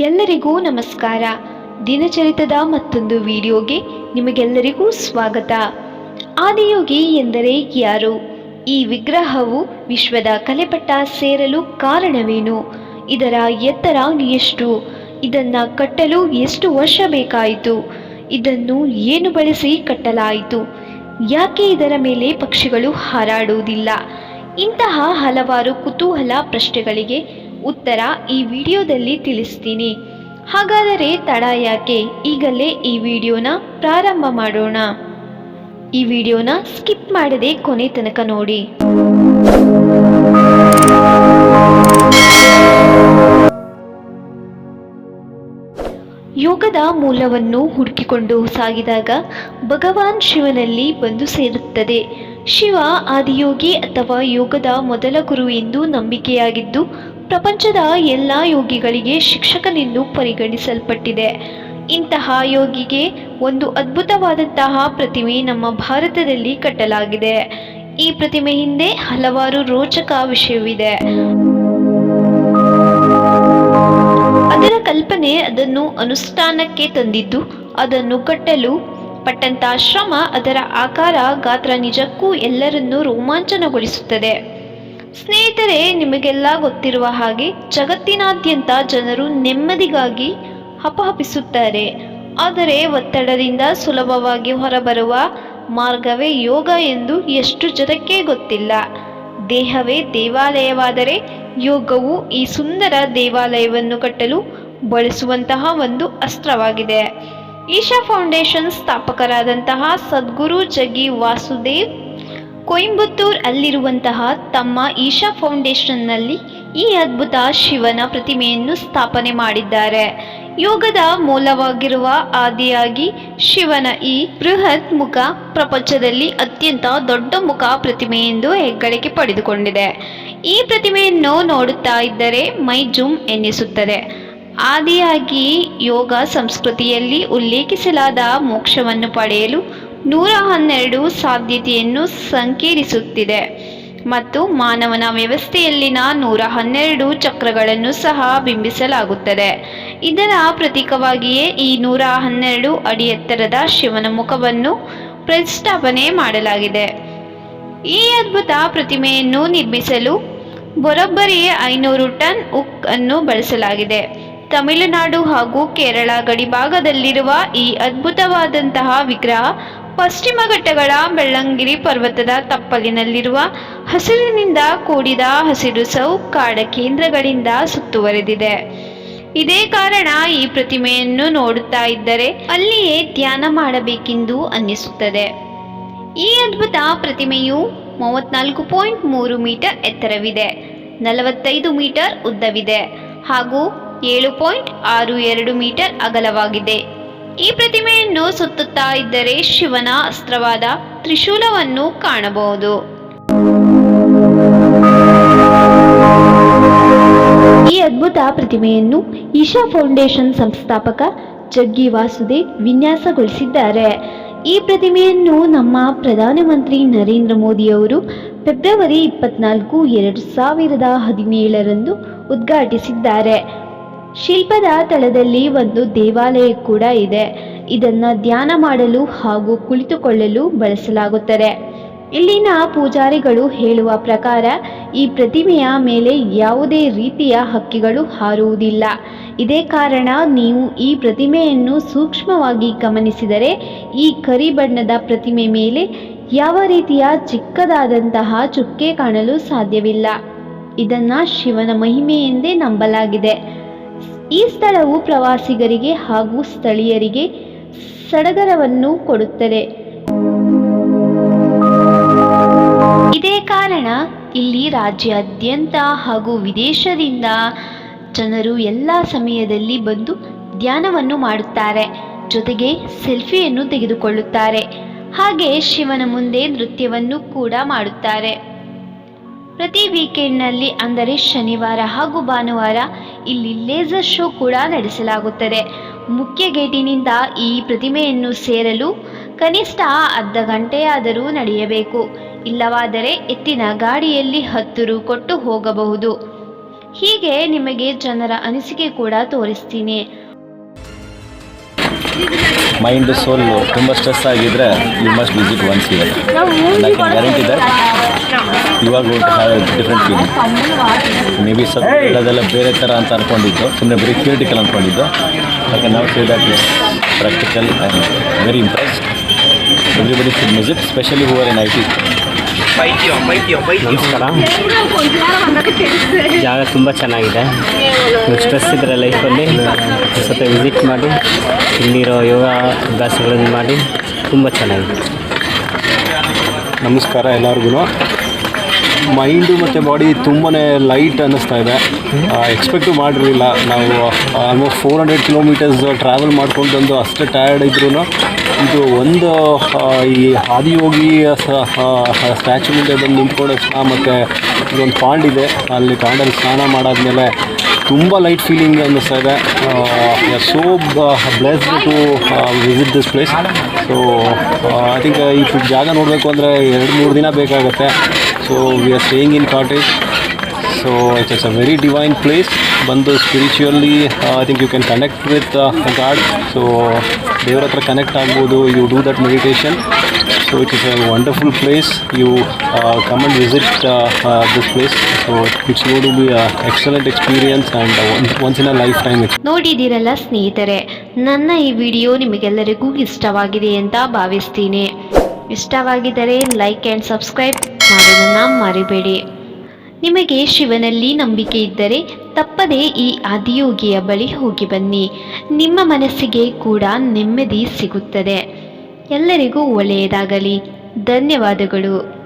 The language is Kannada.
ಎಲ್ಲರಿಗೂ ನಮಸ್ಕಾರ. ದಿನಚರಿತದ ಮತ್ತೊಂದು ವಿಡಿಯೋಗೆ ನಿಮಗೆಲ್ಲರಿಗೂ ಸ್ವಾಗತ. ಆದಿಯೋಗಿ ಎಂದರೆ ಯಾರು? ಈ ವಿಗ್ರಹವು ವಿಶ್ವದ ಕಲೆಪಟ್ಟ ಸೇರಲು ಕಾರಣವೇನು? ಇದರ ಎತ್ತರ ಎಷ್ಟು? ಇದನ್ನ ಕಟ್ಟಲು ಎಷ್ಟು ವರ್ಷ ಬೇಕಾಯಿತು? ಇದನ್ನು ಏನು ಬಳಸಿ ಕಟ್ಟಲಾಯಿತು? ಯಾಕೆ ಇದರ ಮೇಲೆ ಪಕ್ಷಿಗಳು ಹಾರಾಡುವುದಿಲ್ಲ? ಇಂತಹ ಹಲವಾರು ಕುತೂಹಲ ಪ್ರಶ್ನೆಗಳಿಗೆ ಉತ್ತರ ಈ ವಿಡಿಯೋದಲ್ಲಿ ತಿಳಿಸ್ತೀನಿ. ಹಾಗಾದರೆ ತಡ ಯಾಕೆ? ಈಗಲೇ ಈ ವಿಡಿಯೋನ ಪ್ರಾರಂಭ ಮಾಡೋಣ. ಈ ವಿಡಿಯೋನ ಸ್ಕಿಪ್ ಮಾಡದೆ ಕೊನೆ ತನಕ ನೋಡಿ. ಯೋಗದ ಮೂಲವನ್ನು ಹುಡುಕಿಕೊಂಡು ಸಾಗಿದಾಗ ಭಗವಾನ್ ಶಿವನಲ್ಲಿ ಬಂದು ಸೇರುತ್ತದೆ. ಶಿವ, ಆದಿಯೋಗಿ ಅಥವಾ ಯೋಗದ ಮೊದಲ ಗುರು ಎಂದು ನಂಬಿಕೆಯಾಗಿದ್ದು ಪ್ರಪಂಚದ ಎಲ್ಲ ಯೋಗಿಗಳಿಗೆ ಶಿಕ್ಷಕನೆಂದು ಪರಿಗಣಿಸಲ್ಪಟ್ಟಿದೆ. ಇಂತಹ ಯೋಗಿಗೆ ಒಂದು ಅದ್ಭುತವಾದಂತಹ ಪ್ರತಿಮೆ ನಮ್ಮ ಭಾರತದಲ್ಲಿ ಕಟ್ಟಲಾಗಿದೆ. ಈ ಪ್ರತಿಮೆ ಹಿಂದೆ ಹಲವಾರು ರೋಚಕ ವಿಷಯವಿದೆ. ಅದರ ಕಲ್ಪನೆ ಅದನ್ನು ಅನುಷ್ಠಾನಕ್ಕೆ ತಂದಿದ್ದು, ಅದನ್ನು ಕಟ್ಟಲು ಪಟ್ಟಂತ ಶ್ರಮ ಅದರ ಆಕಾರ, ಗಾತ್ರ ನಿಜಕ್ಕೂ ಎಲ್ಲರನ್ನೂ ರೋಮಾಂಚನಗೊಳಿಸುತ್ತದೆ. ಸ್ನೇಹಿತರೆ, ನಿಮಗೆಲ್ಲ ಗೊತ್ತಿರುವ ಹಾಗೆ ಜಗತ್ತಿನಾದ್ಯಂತ ಜನರು ನೆಮ್ಮದಿಗಾಗಿ ಹಪಹಪಿಸುತ್ತಾರೆ ಆದರೆ ಒತ್ತಡದಿಂದ ಸುಲಭವಾಗಿ ಹೊರಬರುವ ಮಾರ್ಗವೇ ಯೋಗ ಎಂದು ಎಷ್ಟು ಜನಕ್ಕೆ ಗೊತ್ತಿಲ್ಲ. ದೇಹವೇ ದೇವಾಲಯವಾದರೆ ಯೋಗವು ಈ ಸುಂದರ ದೇವಾಲಯವನ್ನು ಕಟ್ಟಲು ಬಳಸುವಂತಹ ಒಂದು ಅಸ್ತ್ರವಾಗಿದೆ. ಈಶಾ ಫೌಂಡೇಶನ್ ಸ್ಥಾಪಕರಾದಂತಹ ಸದ್ಗುರು ಜಗಿ ವಾಸುದೇವ್ ಕೊಯಂಬತ್ತೂರ್ ಅಲ್ಲಿರುವಂತಹ ತಮ್ಮ ಈಶಾ ಫೌಂಡೇಶನ್ನಲ್ಲಿ ಈ ಅದ್ಭುತ ಶಿವನ ಪ್ರತಿಮೆಯನ್ನು ಸ್ಥಾಪನೆ ಮಾಡಿದ್ದಾರೆ. ಯೋಗದ ಮೂಲವಾಗಿರುವ ಆದಿಯಾಗಿ ಶಿವನ ಈ ಬೃಹತ್ ಮುಖ ಪ್ರಪಂಚದಲ್ಲಿ ಅತ್ಯಂತ ದೊಡ್ಡ ಮುಖ ಪ್ರತಿಮೆ ಎಂದು ಹೆಗ್ಗಳಿಕೆ ಪಡೆದುಕೊಂಡಿದೆ. ಈ ಪ್ರತಿಮೆಯನ್ನು ನೋಡುತ್ತಾ ಇದ್ದರೆ ಮೈ ಜುಮ್ ಎನ್ನಿಸುತ್ತದೆ. ಆದಿಯಾಗಿ ಯೋಗ ಸಂಸ್ಕೃತಿಯಲ್ಲಿ ಉಲ್ಲೇಖಿಸಲಾದ ಮೋಕ್ಷವನ್ನು ಪಡೆಯಲು ನೂರ ಹನ್ನೆರಡು ಸಾಧ್ಯತೆಯನ್ನು ಸಂಕೇರಿಸುತ್ತಿದೆ. ಮತ್ತು ಮಾನವನ ವ್ಯವಸ್ಥೆಯಲ್ಲಿನ ನೂರ ಹನ್ನೆರಡು ಚಕ್ರಗಳನ್ನು ಸಹ ಬಿಂಬಿಸಲಾಗುತ್ತದೆ. ಇದರ ಪ್ರತೀಕವಾಗಿಯೇ ಈ ನೂರ ಹನ್ನೆರಡು ಅಡಿ ಎತ್ತರದ ಶಿವನ ಮುಖವನ್ನು ಪ್ರತಿಷ್ಠಾಪನೆ ಮಾಡಲಾಗಿದೆ. ಈ ಅದ್ಭುತ ಪ್ರತಿಮೆಯನ್ನು ನಿರ್ಮಿಸಲು ಬರೋಬ್ಬರಿ ಐನೂರು ಟನ್ ಉಕ್ ಅನ್ನು ಬಳಸಲಾಗಿದೆ. ತಮಿಳುನಾಡು ಹಾಗೂ ಕೇರಳ ಗಡಿಭಾಗದಲ್ಲಿರುವ ಈ ಅದ್ಭುತವಾದಂತಹ ವಿಗ್ರಹ ಪಶ್ಚಿಮ ಘಟ್ಟಗಳ ಬೆಳ್ಳಂಗಿರಿ ಪರ್ವತದ ತಪ್ಪಲಿನಲ್ಲಿರುವ ಹಸಿರಿನಿಂದ ಕೂಡಿದ ಹಸಿರು ಸೌ ಕಾಡ ಕೇಂದ್ರಗಳಿಂದ ಸುತ್ತುವರೆದಿದೆ. ಇದೇ ಕಾರಣ ಈ ಪ್ರತಿಮೆಯನ್ನು ನೋಡುತ್ತಾ ಇದ್ದರೆ ಅಲ್ಲಿಯೇ ಧ್ಯಾನ ಮಾಡಬೇಕೆಂದು ಅನ್ನಿಸುತ್ತದೆ. ಈ ಅದ್ಭುತ ಪ್ರತಿಮೆಯು ಮೂವತ್ನಾಲ್ಕು ಪಾಯಿಂಟ್ ಮೂರು ಮೀಟರ್ ಎತ್ತರವಿದೆ. ನಲವತ್ತೈದು ಮೀಟರ್ ಉದ್ದವಿದೆ ಹಾಗೂ ಏಳು ಪಾಯಿಂಟ್ ಆರು ಎರಡು ಮೀಟರ್ ಅಗಲವಾಗಿದೆ. ಈ ಪ್ರತಿಮೆಯನ್ನು ಸುತ್ತುತ್ತಾ ಇದ್ದರೆ ಶಿವನ ಅಸ್ತ್ರವಾದ ತ್ರಿಶೂಲವನ್ನು ಕಾಣಬಹುದು. ಈ ಅದ್ಭುತ ಪ್ರತಿಮೆಯನ್ನು ಈಶಾ ಫೌಂಡೇಶನ್ ಸಂಸ್ಥಾಪಕ ಜಗ್ಗಿ ವಾಸುದೇವ್ ವಿನ್ಯಾಸಗೊಳಿಸಿದ್ದಾರೆ. ಈ ಪ್ರತಿಮೆಯನ್ನು ನಮ್ಮ ಪ್ರಧಾನಮಂತ್ರಿ ನರೇಂದ್ರ ಮೋದಿಯವರು ಫೆಬ್ರವರಿ ಇಪ್ಪತ್ನಾಲ್ಕು, ಎರಡು ಸಾವಿರದ ಹದಿನೇಳರಂದು ಉದ್ಘಾಟಿಸಿದ್ದಾರೆ. ಶಿಲ್ಪದ ತಳದಲ್ಲಿ ಒಂದು ದೇವಾಲಯ ಕೂಡ ಇದೆ. ಇದನ್ನು ಧ್ಯಾನ ಮಾಡಲು ಹಾಗೂ ಕುಳಿತುಕೊಳ್ಳಲು ಬಳಸಲಾಗುತ್ತದೆ. ಇಲ್ಲಿನ ಪೂಜಾರಿಗಳು ಹೇಳುವ ಪ್ರಕಾರ ಈ ಪ್ರತಿಮೆಯ ಮೇಲೆ ಯಾವುದೇ ರೀತಿಯ ಹಕ್ಕಿಗಳು ಹಾರುವುದಿಲ್ಲ. ಇದೇ ಕಾರಣ ನೀವು ಈ ಪ್ರತಿಮೆಯನ್ನು ಸೂಕ್ಷ್ಮವಾಗಿ ಗಮನಿಸಿದರೆ ಈ ಕರಿ ಬಣ್ಣದ ಪ್ರತಿಮೆ ಮೇಲೆ ಯಾವ ರೀತಿಯ ಚಿಕ್ಕದಾದಂತಹ ಚುಕ್ಕೆ ಕಾಣಲು ಸಾಧ್ಯವಿಲ್ಲ. ಇದನ್ನು ಶಿವನ ಮಹಿಮೆ ಎಂದೇ ನಂಬಲಾಗಿದೆ. ಈ ಸ್ಥಳವು ಪ್ರವಾಸಿಗರಿಗೆ ಹಾಗೂ ಸ್ಥಳೀಯರಿಗೆ ಸಡಗರವನ್ನು ಕೊಡುತ್ತದೆ. ಇದೇ ಕಾರಣ ಇಲ್ಲಿ ರಾಜ್ಯಾದ್ಯಂತ ಹಾಗೂ ವಿದೇಶದಿಂದ ಜನರು ಎಲ್ಲ ಸಮಯದಲ್ಲಿ ಬಂದು ಧ್ಯಾನವನ್ನು ಮಾಡುತ್ತಾರೆ, ಜೊತೆಗೆ ಸೆಲ್ಫಿಯನ್ನು ತೆಗೆದುಕೊಳ್ಳುತ್ತಾರೆ. ಹಾಗೆ ಶಿವನ ಮುಂದೆ ನೃತ್ಯವನ್ನು ಕೂಡ ಮಾಡುತ್ತಾರೆ. ಪ್ರತಿ ವೀಕೆಂಡ್ನಲ್ಲಿ ಅಂದರೆ ಶನಿವಾರ ಹಾಗೂ ಭಾನುವಾರ ಇಲ್ಲಿ ಲೇಸರ್ ಶೋ ಕೂಡ ನಡೆಸಲಾಗುತ್ತದೆ. ಮುಖ್ಯ ಗೇಟಿನಿಂದ ಈ ಪ್ರತಿಮೆಯನ್ನು ಸೇರಲು ಕನಿಷ್ಠ ಅರ್ಧ ಗಂಟೆಯಾದರೂ ನಡೆಯಬೇಕು. ಇಲ್ಲವಾದರೆ ಎತ್ತಿನ ಗಾಡಿಯಲ್ಲಿ ಹತ್ತು ರು ಕೊಟ್ಟು ಹೋಗಬಹುದು. ಹೀಗೆ ನಿಮಗೆ ಜನರ ಅನಿಸಿಕೆ ಕೂಡ ತೋರಿಸ್ತೀನಿ. ಮೈಂಡ್ ಸೋಲ್ ತುಂಬ ಸ್ಟ್ರೆಸ್ ಆಗಿದ್ರೆ you must visit once year I can guarantee that you are got have a different feeling may be ಸ್ವಲ್ಪ ಅದೆಲ್ಲ ಬೇರೆ ಥರ ಅಂತ ಅಂದ್ಕೊಂಡಿದ್ದು ಸುಮ್ಮನೆ ಬರೀ ಥಿಯೇಟಿಕಲ್ ಅಂದ್ಕೊಂಡಿದ್ದು ಯಾಕೆ ನಾವು feel that is practical am very impressed everybody should visit specially whoever in I T ನಮಸ್ಕಾರ. ಜಾಗ ತುಂಬ ಚೆನ್ನಾಗಿದೆ. ಸ್ಟ್ರೆಸ್ ಇದ್ರೆ ಲೈಫಲ್ಲಿ ಸ್ವಲ್ಪ ವಿಸಿಟ್ ಮಾಡಿ ಇಲ್ಲಿರೋ ಯೋಗ ಅಭ್ಯಾಸಗಳನ್ನು ಮಾಡಿ ತುಂಬ ಚೆನ್ನಾಗಿದೆ. ನಮಸ್ಕಾರ ಎಲ್ಲರಿಗೂ ಮೈಂಡು ಮತ್ತು ಬಾಡಿ ತುಂಬಾ ಲೈಟ್ ಅನ್ನಿಸ್ತಾ ಇದೆ. ಎಕ್ಸ್ಪೆಕ್ಟು ಮಾಡಿರಲಿಲ್ಲ. ನಾವು almost four hundred kilometres travel ಮಾಡ್ಕೊಂಡು ಬಂದು ಅಷ್ಟೇ ಟಯರ್ಡ್ ಇದ್ರೂ ಇದು ಒಂದು ಈ ಆದಿಯೋಗಿ ಸ್ಟ್ಯಾಚು ಮುಂದೆ ಬಂದು ನಿಂತ್ಕೊಂಡು ಮತ್ತು ಇದೊಂದು ಪಾಂಡ್ ಇದೆ. ಅಲ್ಲಿ ಪಾಂಡಲ್ಲಿ ಸ್ನಾನ ಮಾಡಾದ್ಮೇಲೆ ತುಂಬ ಲೈಟ್ ಫೀಲಿಂಗ್ ಅನ್ನಿಸ್ತಾ ಇದೆ. So blessed to visit this place so I think ಈ ಜಾಗ ನೋಡಬೇಕು ಅಂದರೆ ಎರಡು ಮೂರು ದಿನ ಬೇಕಾಗುತ್ತೆ. So we are staying in cottage so it's it's a very divine place ಬಂದು spiritually I think you can connect with God so ದೇವ್ರ ಹತ್ರ ಕನೆಕ್ಟ್ ಆಗ್ಬೋದು. You do that meditation so it is a wonderful place you come and visit this place so it's go to be excellent experience and once in a life time ನೋಡಿದ್ದೀರಲ್ಲ ಸ್ನೇಹಿತರೆ, ನನ್ನ ಈ ವಿಡಿಯೋ ನಿಮಗೆಲ್ಲರಿಗೂ ಇಷ್ಟವಾಗಿದೆ ಅಂತ ಭಾವಿಸ್ತೀನಿ. ಇಷ್ಟವಾಗಿದ್ದರೆ ಲೈಕ್ ಆ್ಯಂಡ್ ಸಬ್ಸ್ಕ್ರೈಬ್ ಮಾಡೋದನ್ನು ಮರಿಬೇಡಿ. ನಿಮಗೆ ಶಿವನಲ್ಲಿ ನಂಬಿಕೆ ಇದ್ದರೆ ತಪ್ಪದೇ ಈ ಆದಿಯೋಗಿಯ ಬಳಿ ಹೋಗಿ ಬನ್ನಿ. ನಿಮ್ಮ ಮನಸ್ಸಿಗೆ ಕೂಡ ನೆಮ್ಮದಿ ಸಿಗುತ್ತದೆ. ಎಲ್ಲರಿಗೂ ಒಳ್ಳೆಯದಾಗಲಿ. ಧನ್ಯವಾದಗಳು.